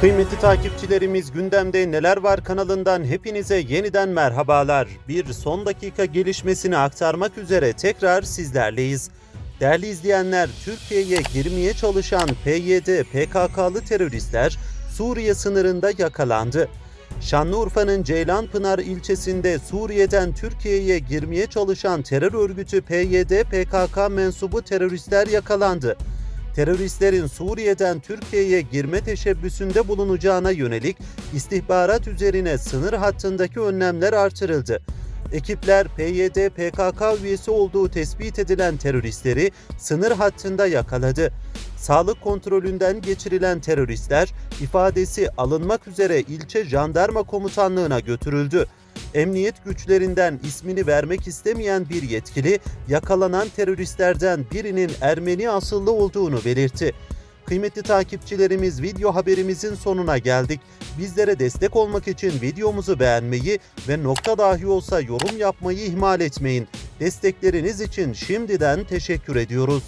Kıymetli takipçilerimiz gündemde neler var kanalından hepinize yeniden merhabalar. Bir son dakika gelişmesini aktarmak üzere tekrar sizlerleyiz. Değerli izleyenler, Türkiye'ye girmeye çalışan PYD PKK'lı teröristler Suriye sınırında yakalandı. Şanlıurfa'nın Ceylanpınar ilçesinde Suriye'den Türkiye'ye girmeye çalışan terör örgütü PYD PKK mensubu teröristler yakalandı teröristlerin Suriye'den Türkiye'ye girme teşebbüsünde bulunacağına yönelik istihbarat üzerine sınır hattındaki önlemler artırıldı. Ekipler PYD PKK üyesi olduğu tespit edilen teröristleri sınır hattında yakaladı. Sağlık kontrolünden geçirilen teröristler ifadesi alınmak üzere ilçe jandarma komutanlığına götürüldü. Emniyet güçlerinden ismini vermek istemeyen bir yetkili yakalanan teröristlerden birinin Ermeni asıllı olduğunu belirtti. Kıymetli takipçilerimiz video haberimizin sonuna geldik. Bizlere destek olmak için videomuzu beğenmeyi ve nokta dahi olsa yorum yapmayı ihmal etmeyin. Destekleriniz için şimdiden teşekkür ediyoruz.